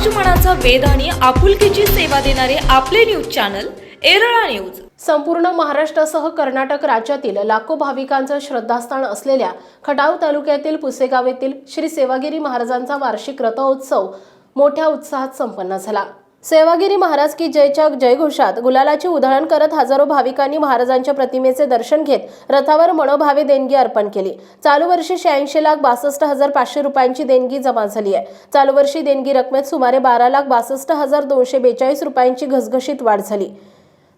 समाजमनाचा वेध आणि आपुलकीची सेवा देणारे आपले न्यूज चॅनल एरळा न्यूज. संपूर्ण महाराष्ट्रासह कर्नाटक राज्यातील लाखो भाविकांचं श्रद्धास्थान असलेल्या खटाव तालुक्यातील पुसेगाव येथील श्री सेवागिरी महाराजांचा वार्षिक रथोत्सव मोठ्या उत्साहात संपन्न झाला. सेवागिरी महाराज की जयच्या जयघोषात गुलालाची उधळण करत हजारो भाविकांनी महाराजांच्या प्रतिमेचे दर्शन घेत रथावर मनोभावे देणगी अर्पण केली. चालू वर्षी शहाऐंशी लाख बासष्ट हजार पाचशे रुपयांची देणगी जमा झाली आहे. चालू वर्षी देणगी रकमेत सुमारे बारा लाख बासष्ट हजार दोनशे बेचाळीस रुपयांची घसघशीत वाढ झाली.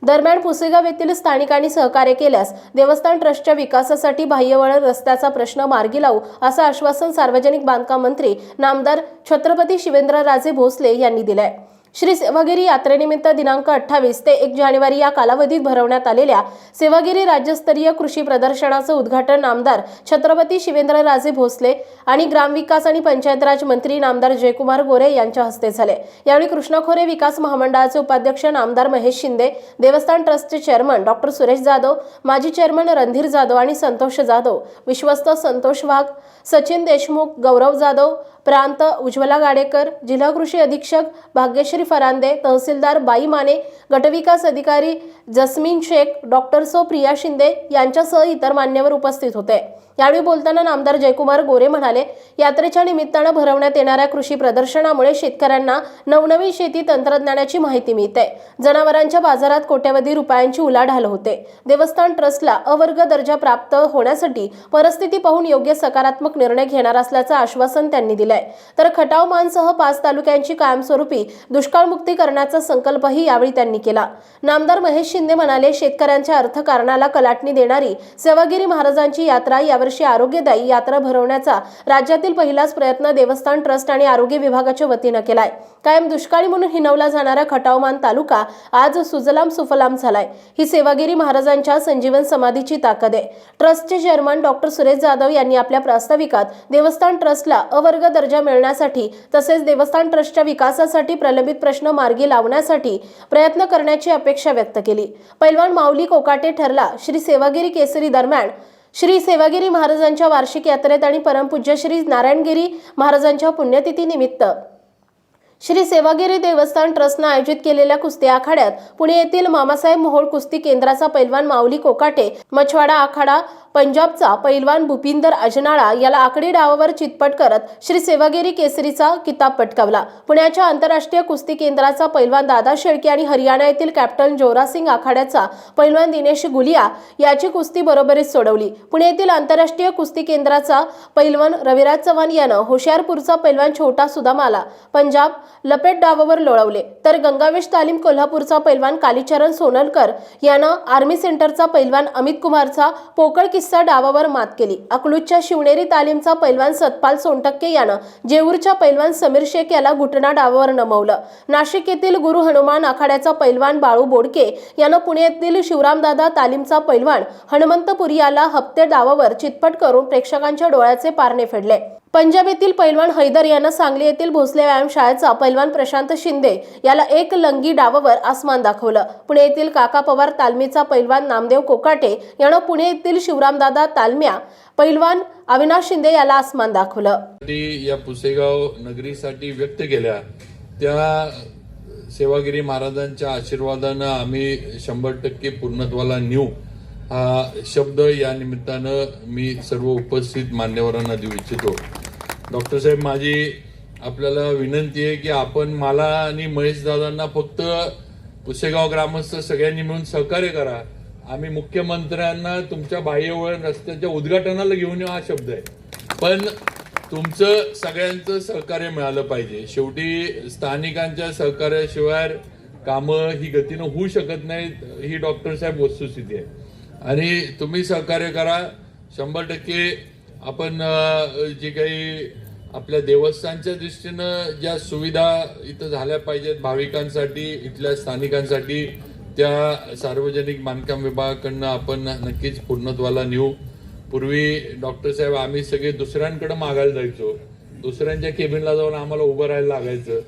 दरम्यान पुसेगाव येथील स्थानिकांनी सहकार्य केल्यास देवस्थान ट्रस्टच्या विकासासाठी बाह्यवळण रस्त्याचा प्रश्न मार्गी लावू असं आश्वासन सार्वजनिक बांधकाम मंत्री नामदार छत्रपती शिवेंद्रराजे भोसले यांनी दिलंय. श्री सेवागिरी यात्रेनिमित्त दिनांक अठ्ठावीस ते एक जानेवारी या कालावधीत भरवण्यात आलेल्या सेवागिरी राज्यस्तरीय कृषी प्रदर्शनाचं उद्घाटन आमदार छत्रपती शिवेंद्रराजे भोसले आणि ग्रामविकास आणि पंचायत राज मंत्री नामदार जयकुमार गोरे यांच्या हस्ते झाले. यावेळी कृष्णा खोरे विकास महामंडळाचे उपाध्यक्ष नामदार महेश शिंदे देवस्थान ट्रस्टचे चेअरमन डॉक्टर सुरेश जाधव माजी चेअरमन रणधीर जाधव आणि संतोष जाधव विश्वस्त संतोष वाघ सचिन देशमुख गौरव जाधव प्रांत उज्ज्वला गाडेकर जिल्हा कृषी अधीक्षक भाग्यश्री फरांदे तहसीलदार बाई माने गटविकास अधिकारी जस्मीन शेख डॉक्टर सो प्रिया शिंदे यांच्यासह इतर मान्यवर उपस्थित होते. यावेळी बोलताना नामदार जयकुमार गोरे म्हणाले यात्रेच्या निमित्तानं भरवण्यात येणाऱ्या कृषी प्रदर्शनामुळे शेतकऱ्यांना नवनवीन शेती तंत्रज्ञानाची माहिती मिळते. जनावरांच्या बाजारात कोट्यवधी रुपयांची उलाढाल होते. देवस्थान ट्रस्टला अवर्ग दर्जा प्राप्त होण्यासाठी परिस्थिती पाहून योग्य सकारात्मक निर्णय घेणार असल्याचं आश्वासन त्यांनी दिलंय तर खटाव मानसह पाच तालुक्यांची कायमस्वरूपी दुष्काळमुक्ती करण्याचा संकल्पही यावेळी त्यांनी केला. नामदार महेश शिंदे म्हणाले शेतकऱ्यांच्या अर्थकारणाला कलाटणी देणारी सेवागिरी महाराजांची यात्रा यावर्षी आरोग्यदायी यात्रा भरवण्याचा राज्यातील पहिलाच प्रयत्न देवस्थान ट्रस्ट आणि आरोग्य विभागाच्या वतीनं केलाय. कायम दुष्काळी म्हणून हिनवला जाणारा खटावमान तालुका आज सुजलाम सुफलाम झालाय. ही सेवागिरी महाराजांच्या संजीवन समाधीची ताकद आहे. ट्रस्टचे चेअरमन डॉक्टर सुरेश जाधव यांनी आपल्या प्रास्ताविकात देवस्थान ट्रस्टला अवर्ग दर्जा मिळण्यासाठी तसेच देवस्थान ट्रस्टच्या विकासासाठी प्रलंबित प्रश्न मार्गी लावण्यासाठी प्रयत्न करण्याची अपेक्षा व्यक्त केली. पैलवान माऊली कोकाटे ठरला श्री सेवागिरी केसरी दरम्यान श्री सेवागिरी महाराजांच्या वार्षिक यात्रेत आणि परमपूज्य श्री नारायणगिरी महाराजांच्या पुण्यतिथीनिमित्त श्री सेवागिरी देवस्थान ट्रस्टनं आयोजित केलेल्या कुस्ती आखाड्यात पुणे येथील मामासाहेब मोहोळ कुस्ती केंद्राचा पैलवान माऊली कोकाटे मछवाडा आखाडा पंजाबचा पैलवान भूपिंदर अजनाळा याला आकडी डावावर चितपट करत श्री सेवागिरी केसरीचा किताब पटकावला. पुण्याच्या आंतरराष्ट्रीय कुस्ती केंद्राचा पैलवान दादा शेळके आणि हरियाणा येथील कॅप्टन जोरासिंग आखाड्याचा पैलवान दिनेश गुलिया याची कुस्ती बरोबरीत सोडवली. पुणे येथील आंतरराष्ट्रीय कुस्ती केंद्राचा पैलवान रविराज चव्हाण यानं होशियारपूरचा पैलवान छोटा सुदामाला पंजाब लपेट डावावर लोळवले. तर गंगावेश तालीम कोल्हापूरचा पैलवान कालीचरण सोनलकर यानं आर्मी सेंटरचा पैलवान अमित कुमारचा पोकळ किस्सा डावावर मात केली. अकलूजच्या शिवनेरी तालीमचा पैलवान सतपाल सोनटक्के यानं जेऊरच्या पैलवान समीर शेख याला घुटणा डावावर नमवलं. नाशिक येथील गुरु हनुमान आखाड्याचा पैलवान बाळू बोडके यानं पुणे येथील शिवरामदादा तालीमचा पैलवान हनुमंतपुरी याला हप्ते डावावर चितपट करून प्रेक्षकांच्या डोळ्याचे पारणे फेडले. पंजाब येथील पैलवान हैदर यानं सांगली येथील भोसले व्यायामशाळेचा पैलवान प्रशांत शिंदे याला एक लंगी डावावर आसमान दाखवलं. पुणे येथील काका पवार तालमीचा पैलवान नामदेव कोकाटे यानं पुणे येथील शिवरामदादा तालम्या पैलवान अविनाश शिंदे याला आसमान दाखवलं. या पुसेगाव नगरीसाठी व्यक्त केल्या. त्या सेवागिरी महाराजांच्या आशीर्वादानं आम्ही शंभर टक्के पूर्णत्वाला नेऊ. हा शब्द या निमित्तानं मी सर्व उपस्थित मान्यवरांना देऊ इच्छितो. डॉक्टर साहेब माझी आपल्याला विनंती आहे की आपण मला आणि महेशदादांना फक्त पुसेगाव ग्रामस्थ सगळ्यांनी मिळून सहकार्य करा. आम्ही मुख्यमंत्र्यांना तुमच्या बाह्यवळण रस्त्याच्या उद्घाटनाला घेऊन येऊ हा शब्द आहे. पण तुमचं सगळ्यांचं सहकार्य मिळालं पाहिजे. शेवटी स्थानिकांच्या सहकार्याशिवाय कामं ही गतीनं होऊ शकत नाहीत ही डॉक्टर साहेब वस्तुस्थिती आहे. आणि तुम्ही सहकार्य करा. शंभर टक्के आपण जे काही आपल्या देवस्थानच्या दृष्टीनं ज्या सुविधा इथं झाल्या पाहिजेत भाविकांसाठी इथल्या स्थानिकांसाठी त्या सार्वजनिक बांधकाम विभागाकडनं आपण नक्कीच पूर्णत्वाला नेऊ. पूर्वी डॉक्टर साहेब आम्ही सगळे दुसऱ्यांकडे मागायला जायचो. दुसऱ्यांच्या केबिनला जाऊन आम्हाला उभं राहायला लागायचं.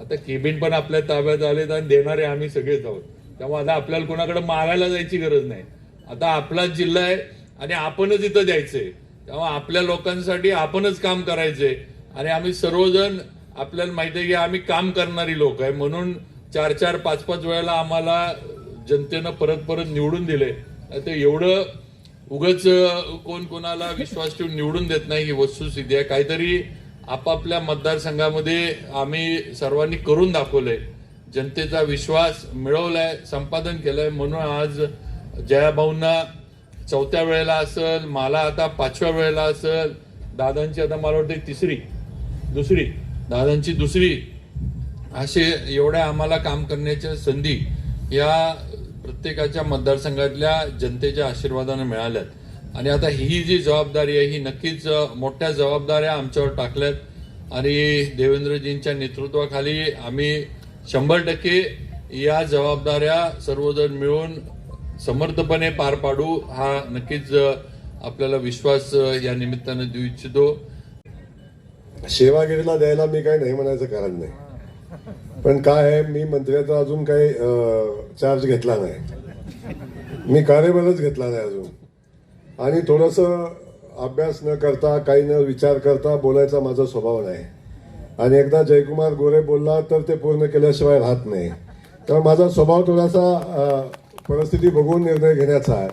आता केबिन पण आपल्या ताब्यात आलेत आणि देणारे आम्ही सगळेच आहोत. त्यामुळे आता आपल्याला कोणाकडे मागायला जायची गरज नाही. आता आपलाच जिल्हा आहे आणि आपणच इथं द्यायचंय. तेव्हा आपल्या लोकांसाठी आपणच काम करायचे. आणि आम्ही सर्वजण आपल्याला माहिती आहे की आम्ही काम करणारी लोक आहे. म्हणून चार चार पाच पाच वेळेला आम्हाला जनतेनं परत परत निवडून दिले. ते एवढं उगच कोण कोणाला विश्वास ठेवून निवडून देत नाही ही वस्तुस्थिती आहे. काहीतरी आपापल्या मतदारसंघामध्ये आम्ही सर्वांनी करून दाखवलंय. जनतेचा विश्वास मिळवलाय संपादन केलंय. म्हणून आज जयाभाऊंना चौथ्या वेळेला असेल मला आता पाचव्या वेळेला असेल दादांची आता मला वाटते तिसरी दुसरी दादांची दुसरी. असे एवढ्या आम्हाला काम करण्याच्या संधी या प्रत्येकाच्या मतदारसंघातल्या जनतेच्या आशीर्वादाने मिळाल्यात. आणि आता ही जी जबाबदारी आहे ही नक्कीच मोठ्या जबाबदाऱ्या आमच्यावर टाकल्यात. आणि देवेंद्रजींच्या नेतृत्वाखाली आम्ही शंभर टक्के या जबाबदाऱ्या सर्वजण मिळून समर्थपणे पार पाडू हा नक्कीच आपल्याला विश्वास या निमित्तानं देऊ इच्छितो. सेवागिरीला द्यायला मी काही नाही म्हणायचं कारण नाही. पण काय आहे मी मंत्र्याचा अजून काही चार्ज घेतला नाही. मी कार्यबलच घेतला नाही अजून. आणि थोडंसं अभ्यास न करता काही न विचार करता बोलायचा माझा स्वभाव नाही. आणि एकदा जयकुमार गोरे बोलला तर ते पूर्ण केल्याशिवाय राहत नाही. तर माझा स्वभाव थोडासा परिस्थिती बघून निर्णय घेण्याचा आहे.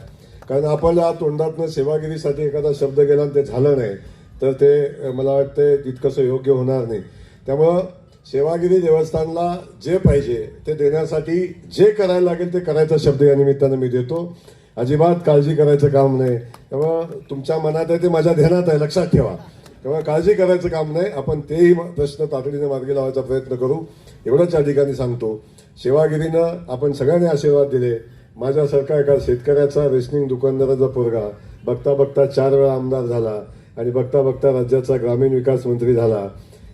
कारण आपल्या तोंडातनं सेवागिरीसाठी एखादा शब्द गेला आणि ते झालं नाही तर ते मला वाटतं तितकंसं योग्य होणार नाही. त्यामुळं सेवागिरी देवस्थानला जे पाहिजे ते देण्यासाठी जे करायला लागेल ते करायचा शब्द या निमित्तानं मी देतो. अजिबात काळजी करायचं काम नाही. तेव्हा तुमच्या मनात आहे ते माझ्या ध्यानात आहे लक्षात ठेवा. तेव्हा काळजी करायचं काम नाही. आपण तेही प्रश्न तातडीने मार्गी लावायचा प्रयत्न करू. एवढंच या ठिकाणी सांगतो. सेवागिरीनं आपण सगळ्यांनी आशीर्वाद दिले. माझ्यासारखा एका शेतकऱ्याचा रेशनिंग दुकानदाराचा पोरगा बघता बघता चार वेळा आमदार झाला आणि बघता बघता राज्याचा ग्रामीण विकास मंत्री झाला.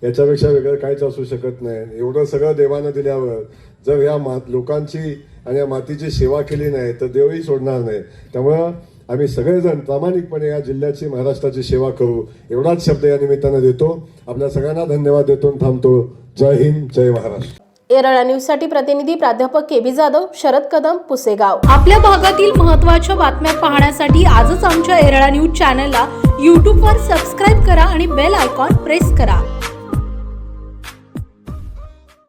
याच्यापेक्षा वेगळं काहीच असू शकत नाही. एवढं सगळं देवानं दिल्यावर जर या मा लोकांची आणि या मातीची सेवा केली नाही तर देवही सोडणार नाही. त्यामुळं आम्ही सगळेजण प्रामाणिकपणे या जिल्ह्याची महाराष्ट्राची सेवा करू. एवढाच शब्द या निमित्तानं देतो. आपल्या सगळ्यांना धन्यवाद देतो आणि थांबतो. जय हिंद जय महाराष्ट्र. एरळा न्यूजसाठी प्रतिनिधी प्राध्यापक के बी जाधव शरद कदम पुसेगाव. आपल्या भागातील महत्त्वाच्या बातम्या पाहण्यासाठी आजच आमच्या एरळा न्यूज चॅनलला यूट्यूबवर सबस्क्राईब करा आणि बेल आयकॉन प्रेस करा.